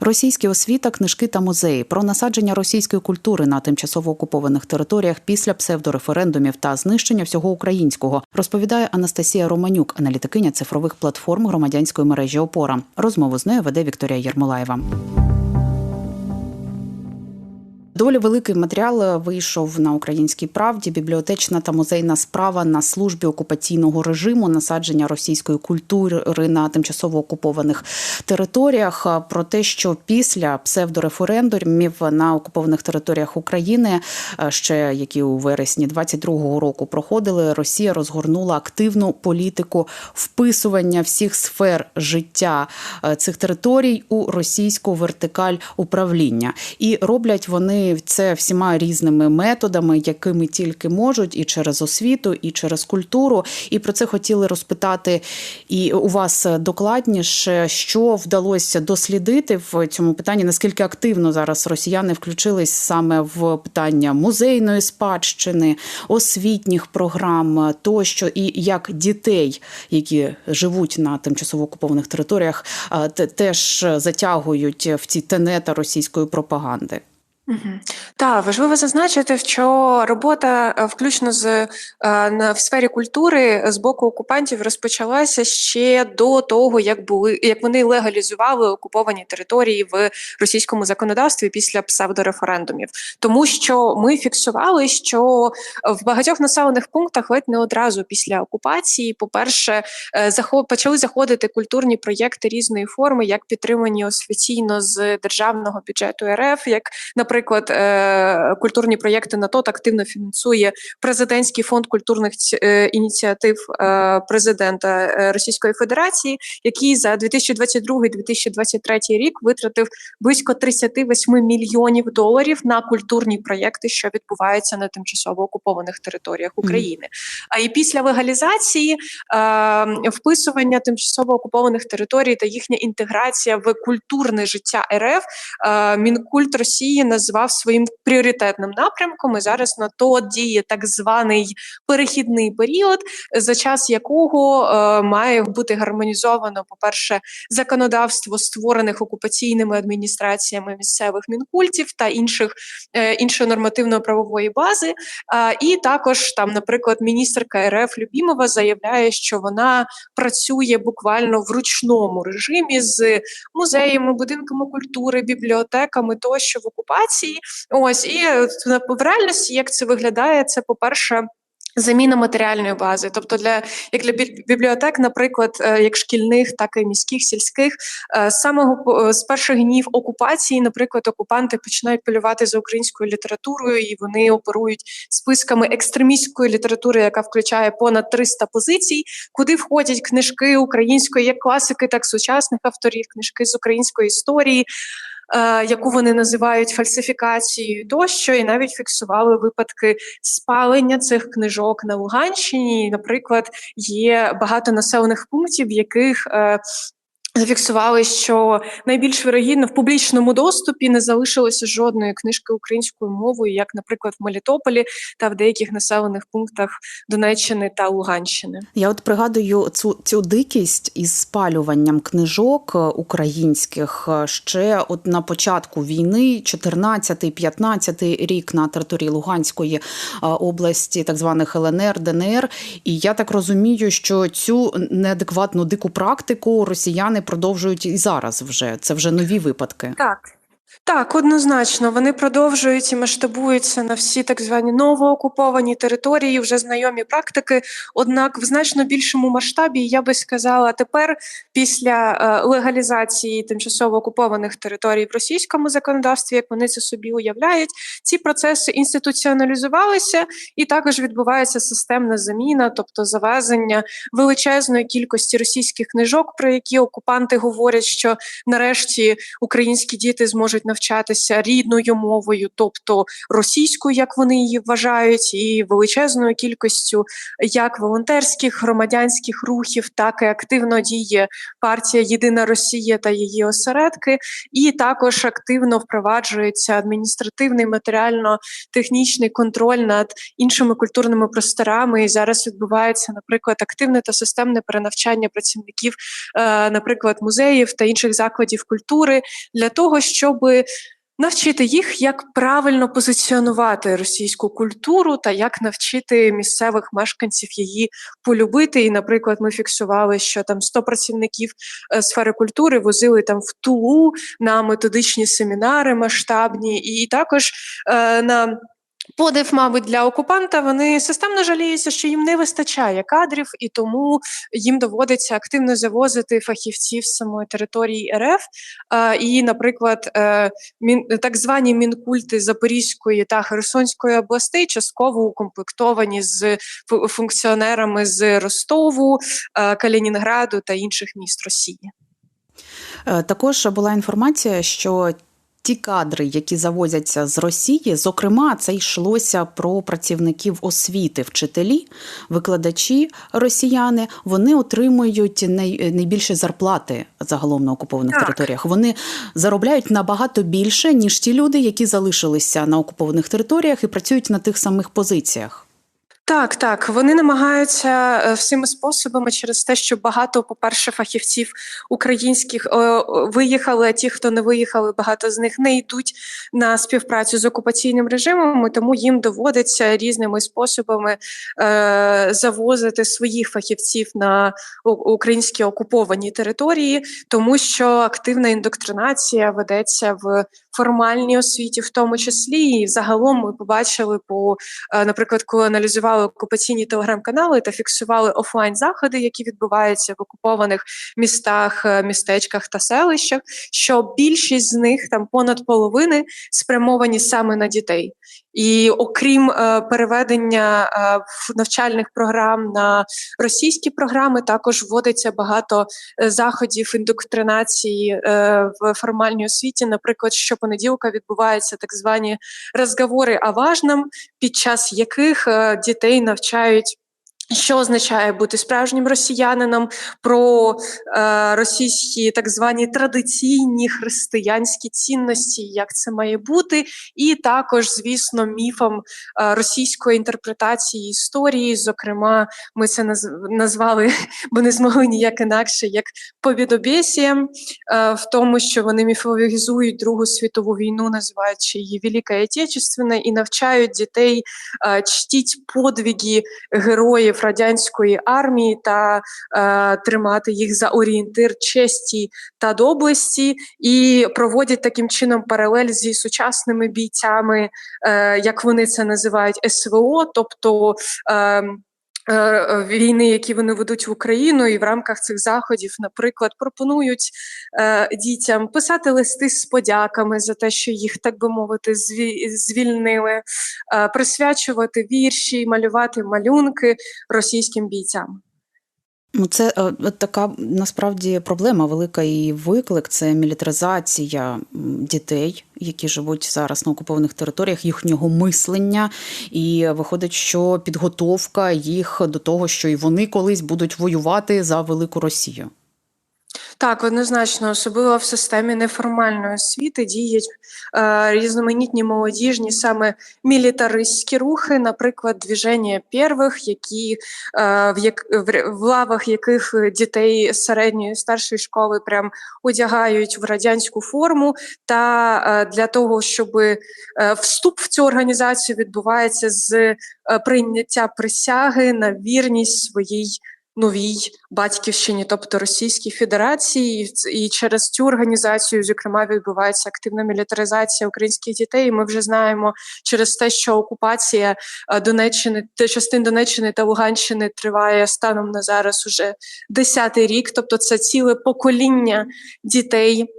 Російські освіта, книжки та музеї про насадження російської культури на тимчасово окупованих територіях після псевдореферендумів та знищення всього українського розповідає Анастасія Романюк, аналітикиня цифрових платформ громадянської мережі Опора. Розмову з нею веде Вікторія Єрмолаєва. Доволі великий матеріал вийшов на українській правді. Бібліотечна та музейна справа на службі окупаційного режиму, насадження російської культури на тимчасово окупованих територіях. Про те, що після псевдореферендумів на окупованих територіях України, ще які у вересні 22-го року проходили, Росія розгорнула активну політику вписування всіх сфер життя цих територій у російську вертикаль управління, і роблять вони це всіма різними методами, якими тільки можуть, і через освіту, і через культуру. І про це хотіли розпитати і у вас докладніше, що вдалося дослідити в цьому питанні. Наскільки активно зараз росіяни включились саме в питання музейної спадщини, освітніх програм, тощо, і як дітей, які живуть на тимчасово окупованих територіях, теж затягують в ці тенета російської пропаганди. Угу. Так, важливо зазначити, що робота е, включно з е, в сфері культури з боку окупантів розпочалася ще до того, як були як вони легалізували окуповані території в російському законодавстві після псевдореферендумів, тому що ми фіксували, що в багатьох населених пунктах ледь не одразу після окупації, по перше, е, заход почали заходити культурні проєкти різної форми, як підтримані офіційно з державного бюджету РФ, як наприклад наприклад, е, культурні проєкти на ТОТ активно фінансує президентський фонд культурних е, ініціатив е, президента Російської Федерації, який за 2022-2023 рік витратив близько 38 мільйонів доларів на культурні проєкти, що відбуваються на тимчасово окупованих територіях України. А і після легалізації вписування тимчасово окупованих територій та їхня інтеграція в культурне життя РФ Мінкульт Росії на назвав своїм пріоритетним напрямком. і Зараз на то діє так званий перехідний період, за час якого е, має бути гармонізовано, по перше, законодавство створених окупаційними адміністраціями місцевих мінкультів та інших е, іншої нормативно-правової бази. Е, і також там, наприклад, міністерка РФ Любімова заявляє, що вона працює буквально в ручному режимі з музеями, будинками культури, бібліотеками тощо в окупації інформації. Ось і е, в реальності, як це виглядає, це по перше. Заміна матеріальної бази, тобто для як для бібліотек, наприклад, е, як шкільних, так і міських, сільських, е, з самого з перших днів окупації, наприклад, окупанти починають полювати за українською літературою, і вони оперують списками екстремістської літератури, яка включає понад 300 позицій, куди входять книжки української, як класики, так і сучасних авторів, книжки з української історії. Е, яку вони називають фальсифікацією, тощо і навіть фіксували випадки спалення цих книжок на Луганщині. Наприклад, є багато населених пунктів, в яких е, Зафіксували, що найбільш вирогідно в публічному доступі не залишилося жодної книжки українською мовою, як, наприклад, в Мелітополі та в деяких населених пунктах Донеччини та Луганщини. Я от пригадую цю цю дикість із спалюванням книжок е, українських е, ще от на початку війни, 14-15 рік на території Луганської е, області, так званих ЛНР, ДНР. І я так розумію, що цю неадекватну дику практику росіяни продовжують і зараз вже це вже нові випадки. Так. Так, однозначно, вони продовжують і масштабуються на всі так звані новоокуповані території, вже знайомі практики. Однак, в значно більшому масштабі я би сказала, тепер після е, легалізації тимчасово окупованих територій в російському законодавстві, як вони це собі уявляють, ці процеси інституціоналізувалися, і також відбувається системна заміна, тобто завезення величезної кількості російських книжок, про які окупанти говорять, що нарешті українські діти зможуть можуть навчатися рідною мовою, тобто російською, як вони її вважають, і величезною кількістю як волонтерських громадянських рухів, так і активно діє партія Єдина Росія та її осередки, і також активно впроваджується адміністративний матеріально-технічний контроль над іншими культурними просторами. І зараз відбувається, наприклад, активне та системне перенавчання працівників, е, наприклад, музеїв та інших закладів культури для того, щоб навчити їх, як правильно позиціонувати російську культуру та як навчити місцевих мешканців її полюбити. І, наприклад, ми фіксували, що там 100 працівників е, сфери культури возили там в Тулу на методичні семінари масштабні, і також е, на Подив, мабуть, для окупанта вони системно жаліються, що їм не вистачає кадрів, і тому їм доводиться активно завозити фахівців з самої території РФ. І, наприклад, е, так звані мінкульти Запорізької та Херсонської областей частково укомплектовані з функціонерами з Ростову, е, Калінінграду та інших міст Росії. Е, також була інформація, що ті кадри, які завозяться з Росії, зокрема, це йшлося про працівників освіти, вчителі, викладачі росіяни. Вони отримують най, найбільші зарплати загалом на окупованих так. територіях. Вони заробляють набагато більше ніж ті люди, які залишилися на окупованих територіях і працюють на тих самих позиціях. Так, так, вони намагаються е, всіми способами через те, що багато, по-перше, фахівців українських виїхали. А ті, хто не виїхали, багато з них не йдуть на співпрацю з окупаційним режимом. і Тому їм доводиться різними способами е, завозити своїх фахівців на українські окуповані території, тому що активна індоктринація ведеться в формальній освіті, в тому числі, і загалом ми побачили по, е, наприклад, коли аналізували окупаційні телеграм-канали та фіксували офлайн заходи, які відбуваються в окупованих містах, е, містечках та селищах. Що більшість з них там понад половини спрямовані саме на дітей. І окрім е, переведення е, навчальних програм на російські програми, також вводиться багато е, заходів індоктринації в формальній освіті. Наприклад, щопонеділка відбуваються так звані розговори о важном, під час яких дітей навчають. Що означає бути справжнім росіянином про е, російські так звані традиційні християнські цінності, як це має бути, і також, звісно, міфом е, російської інтерпретації історії. Зокрема, ми це назвали, бо не змогли ніяк інакше, як повідобєсієм, е, в тому, що вони міфологізують Другу світову війну, називаючи її Велика Отечественна, і навчають дітей е, чтіть подвіги героїв радянської армії та е, тримати їх за орієнтир честі та доблесті, і проводять таким чином паралель зі сучасними бійцями, е, як вони це називають СВО, тобто. Е, війни, які вони ведуть в Україну, і в рамках цих заходів, наприклад, пропонують е, дітям писати листи з подяками за те, що їх, так би мовити, звільнили, е, присвячувати вірші, малювати малюнки російським бійцям. Ну, це от така насправді проблема велика і виклик це мілітаризація дітей, які живуть зараз на окупованих територіях, їхнього мислення, і виходить, що підготовка їх до того, що і вони колись будуть воювати за велику Росію. Так, однозначно, особливо в системі неформальної освіти діють е, різноманітні молодіжні, саме мілітаристські рухи, наприклад, двіження первих, які е, в як в, в лавах яких дітей середньої старшої школи прям одягають в радянську форму. Та е, для того, щоб е, вступ в цю організацію відбувається з е, прийняття присяги на вірність своїй новій батьківщині, тобто Російській Федерації, і через цю організацію, зокрема, відбувається активна мілітаризація українських дітей. І Ми вже знаємо через те, що окупація Донеччини, Донеччини частин Донеччини та Луганщини триває станом на зараз уже десятий рік, тобто це ціле покоління дітей.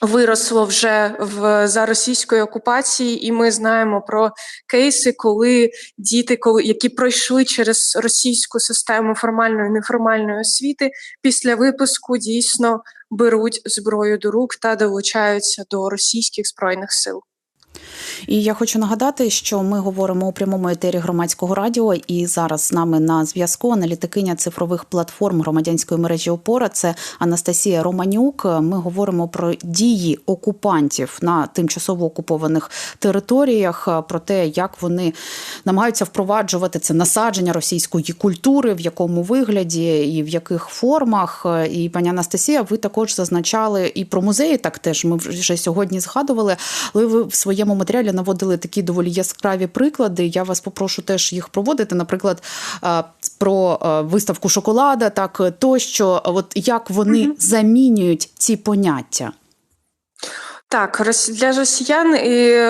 Виросло вже в за російської окупації, і ми знаємо про кейси, коли діти, коли які пройшли через російську систему формальної і неформальної освіти, після випуску дійсно беруть зброю до рук та долучаються до російських збройних сил. І я хочу нагадати, що ми говоримо у прямому етері громадського радіо, і зараз з нами на зв'язку аналітикиня цифрових платформ громадянської мережі опора. Це Анастасія Романюк. Ми говоримо про дії окупантів на тимчасово окупованих територіях, про те, як вони намагаються впроваджувати це насадження російської культури, в якому вигляді і в яких формах. І пані Анастасія, ви також зазначали і про музеї. Так теж ми вже сьогодні згадували, але ви в своєму матеріалі наводили такі доволі яскраві приклади. Я вас попрошу теж їх проводити. Наприклад, про виставку шоколада, так тощо, от як вони замінюють ці поняття. Так, для росіян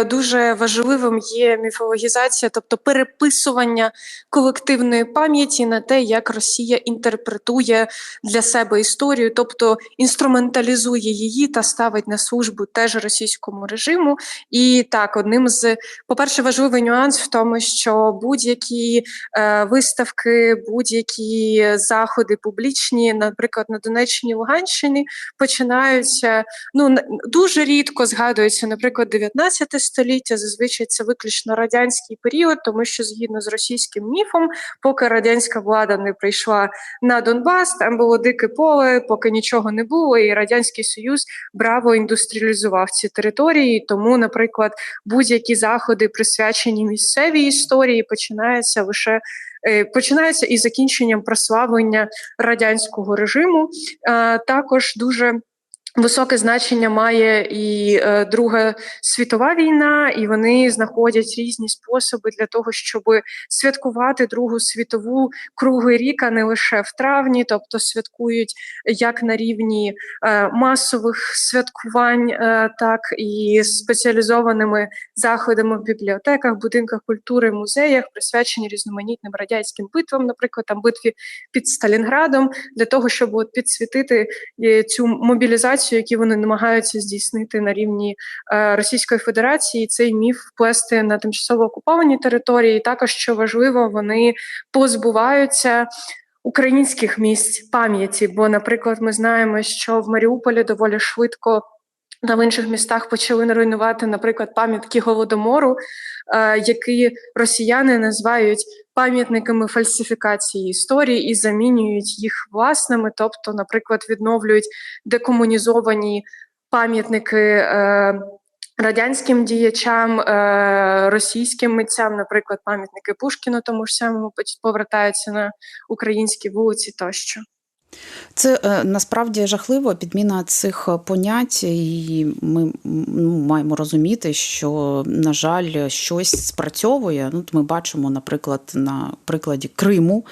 дуже важливим є міфологізація, тобто переписування колективної пам'яті на те, як Росія інтерпретує для себе історію, тобто інструменталізує її та ставить на службу теж російському режиму. І так, одним з, по-перше, важливий нюанс в тому, що будь-які е, виставки, будь-які заходи публічні, наприклад, на Донеччині Луганщині, починаються ну дуже рідко рідко згадується, наприклад, 19 століття. Зазвичай це виключно радянський період, тому що згідно з російським міфом, поки радянська влада не прийшла на Донбас, там було дике поле, поки нічого не було, і радянський союз браво індустріалізував ці території. Тому, наприклад, будь-які заходи присвячені місцевій історії, починаються лише. Е, починається із закінченням прославлення радянського режиму. Також дуже Високе значення має і е, Друга світова війна, і вони знаходять різні способи для того, щоб святкувати Другу світову круглий рік, не лише в травні, тобто святкують як на рівні е, масових святкувань, е, так і спеціалізованими заходами в бібліотеках, будинках культури, музеях, присвячені різноманітним радянським битвам, наприклад, там битві під Сталінградом, для того, щоб от підсвітити е, цю мобілізацію операцію, які вони намагаються здійснити на рівні е, Російської Федерації, цей міф вплести на тимчасово окуповані території. Також що важливо, вони позбуваються. Українських місць пам'яті, бо, наприклад, ми знаємо, що в Маріуполі доволі швидко та в інших містах почали руйнувати, наприклад, пам'ятки голодомору, е, які росіяни називають пам'ятниками фальсифікації історії і замінюють їх власними, тобто, наприклад, відновлюють декомунізовані пам'ятники. Е, радянським діячам, е, російським митцям, наприклад, пам'ятники Пушкіну, тому ж самому повертаються на українські вулиці тощо. Це е, насправді жахливо підміна цих понять, і ми ну, маємо розуміти, що на жаль щось спрацьовує. Ну, Ми бачимо, наприклад, на прикладі Криму,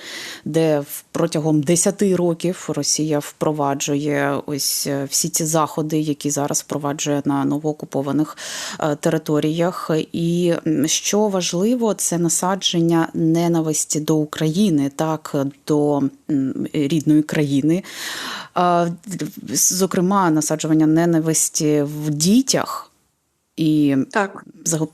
де протягом 10 років Росія впроваджує ось е, всі ці заходи, які зараз впроваджує на новоокупованих е, територіях. І що важливо, це насадження ненависті до України, так до рідної країни. України, зокрема, насаджування ненависті в дітях. І так.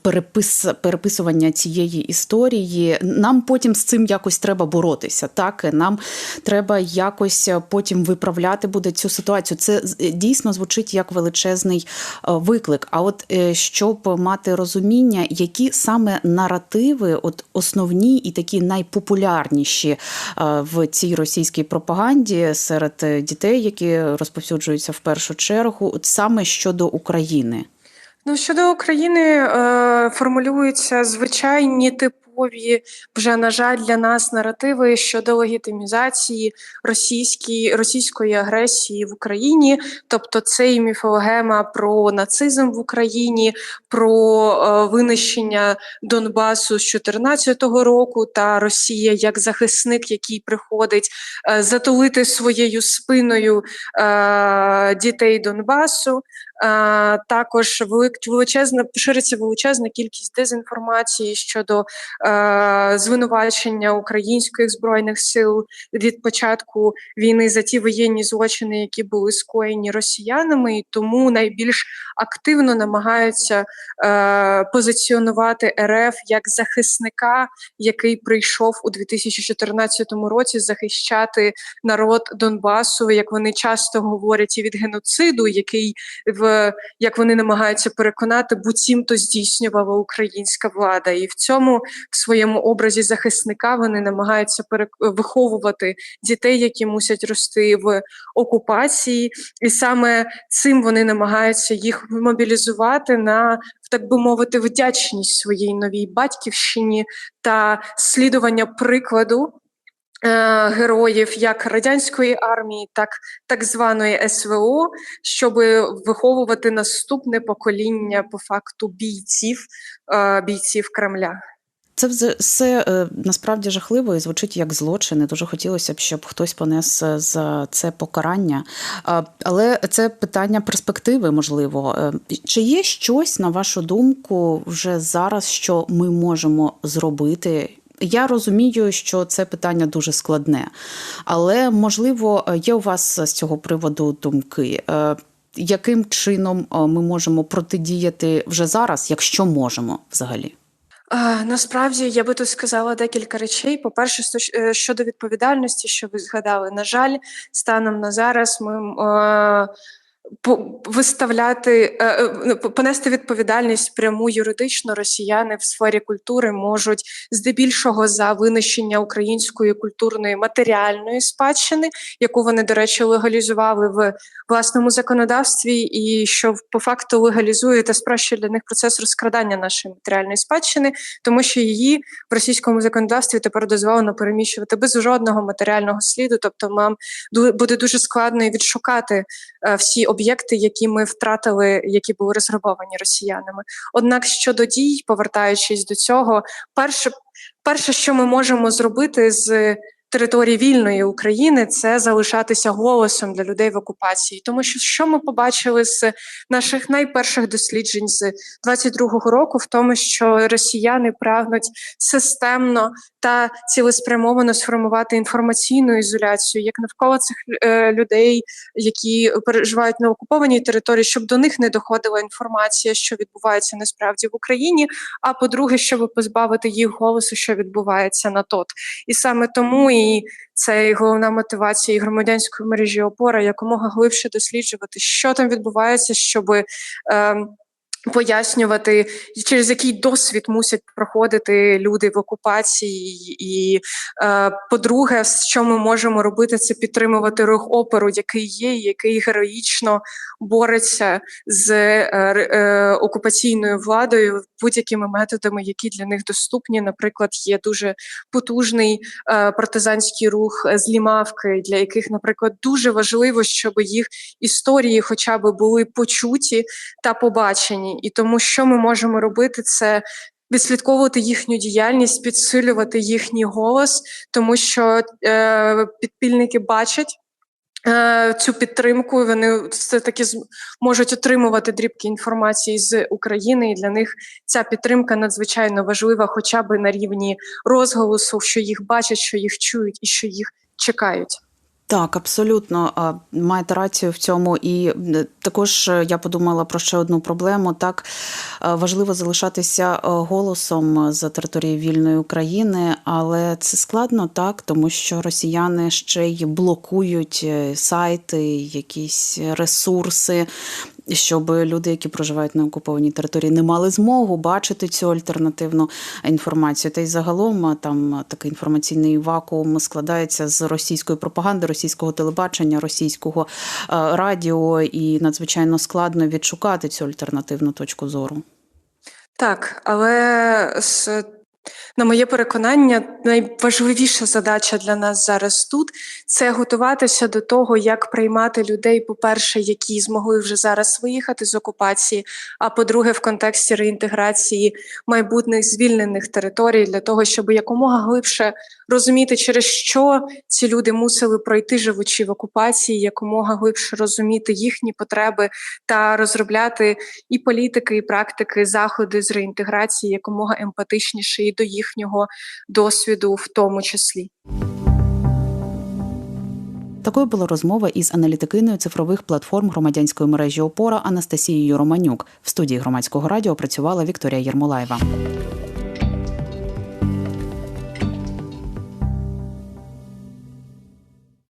перепис, переписування цієї історії. Нам потім з цим якось треба боротися. Так нам треба якось потім виправляти буде цю ситуацію. Це дійсно звучить як величезний виклик. А от е, щоб мати розуміння, які саме наративи, от основні і такі найпопулярніші в цій російській пропаганді серед дітей, які розповсюджуються в першу чергу, от саме щодо України. Ну щодо України е, формулюються звичайні типові вже на жаль для нас наративи щодо легітимізації російської російської агресії в Україні, тобто це і міфологема про нацизм в Україні, про е, винищення Донбасу з 2014 року та Росія як захисник, який приходить е, затулити своєю спиною дітей Донбасу. Також величезна пошириться величезна кількість дезінформації щодо звинувачення українських збройних сил від початку війни за ті воєнні злочини, які були скоєні росіянами, і тому найбільш активно намагаються позиціонувати РФ як захисника, який прийшов у 2014 році захищати народ Донбасу, як вони часто говорять, і від геноциду, який в як вони намагаються переконати, буцімто здійснювала українська влада, і в цьому в своєму образі захисника вони намагаються виховувати дітей, які мусять рости в окупації, і саме цим вони намагаються їх мобілізувати на так би мовити вдячність своїй новій батьківщині та слідування прикладу. Е, Героїв як радянської армії, так так званої СВО, щоб виховувати наступне покоління по факту бійців, е, бійців Кремля. Це все е, насправді жахливо і звучить як злочин. І Дуже хотілося б, щоб хтось понес за це покарання. Але це питання перспективи, можливо. Чи є щось, на вашу думку, вже зараз, що ми можемо зробити? Я розумію, що це питання дуже складне, але можливо є у вас з цього приводу думки. Е, Яким чином е, ми можемо протидіяти вже зараз, якщо можемо взагалі? Насправді я би тут сказала декілька речей. По-перше, сто- е, щодо відповідальності, що ви згадали, на жаль, станом на зараз ми е, по- виставляти е, е, ну, по- понести відповідальність пряму юридично росіяни в сфері культури можуть здебільшого за винищення української культурної матеріальної спадщини, яку вони, до речі, легалізували в власному законодавстві, і що по факту легалізує та спрощує для них процес розкрадання нашої матеріальної спадщини, тому що її в російському законодавстві тепер дозволено переміщувати без жодного матеріального сліду. Тобто, нам буде дуже складно відшукати е, всі об'єкти, які ми втратили, які були розграбовані росіянами. Однак щодо дій, повертаючись до цього, перше, перше, що ми можемо зробити з території вільної України, це залишатися голосом для людей в окупації. Тому що що ми побачили з наших найперших досліджень з 22-го року, в тому, що росіяни прагнуть системно та цілеспрямовано сформувати інформаційну ізоляцію як навколо цих е, людей, які переживають на окупованій території, щоб до них не доходила інформація, що відбувається насправді в Україні. А по-друге, щоб позбавити їх голосу, що відбувається на тот. І саме тому і це і головна мотивація і громадянської мережі опора якомога глибше досліджувати, що там відбувається, щоб. Е, Пояснювати, через який досвід мусять проходити люди в окупації, і е, по-друге, що ми можемо робити, це підтримувати рух опору, який є, який героїчно бореться з е, е, окупаційною владою будь-якими методами, які для них доступні. Наприклад, є дуже потужний е, партизанський рух е, злімавки, для яких, наприклад, дуже важливо, щоб їх історії, хоча б були почуті та побачені. І тому, що ми можемо робити, це. Відслідковувати їхню діяльність, підсилювати їхній голос, тому що е, підпільники бачать е, цю підтримку. і Вони все таки можуть отримувати дрібки інформації з України, і для них ця підтримка надзвичайно важлива, хоча б на рівні розголосу, що їх бачать, що їх чують і що їх чекають. Так, абсолютно маєте рацію в цьому. І е, також е, я подумала про ще одну проблему. Так е, важливо залишатися голосом за території вільної України, але це складно так, тому що росіяни ще й блокують сайти, якісь ресурси. Щоб люди, які проживають на окупованій території, не мали змогу бачити цю альтернативну інформацію. Та й загалом там такий інформаційний вакуум складається з російської пропаганди, російського телебачення, російського радіо, і надзвичайно складно відшукати цю альтернативну точку зору. Так, але з на моє переконання, найважливіша задача для нас зараз тут це готуватися до того, як приймати людей, по-перше, які змогли вже зараз виїхати з окупації. А по-друге, в контексті реінтеграції майбутніх звільнених територій для того, щоб якомога глибше розуміти, через що ці люди мусили пройти, живучи в окупації, якомога глибше розуміти їхні потреби та розробляти і політики, і практики, заходи з реінтеграції якомога емпатичніше і до їхнього досвіду, в тому числі. Такою була розмова із аналітикиною цифрових платформ громадянської мережі Опора Анастасією Романюк. В студії громадського радіо працювала Вікторія Єрмолаєва.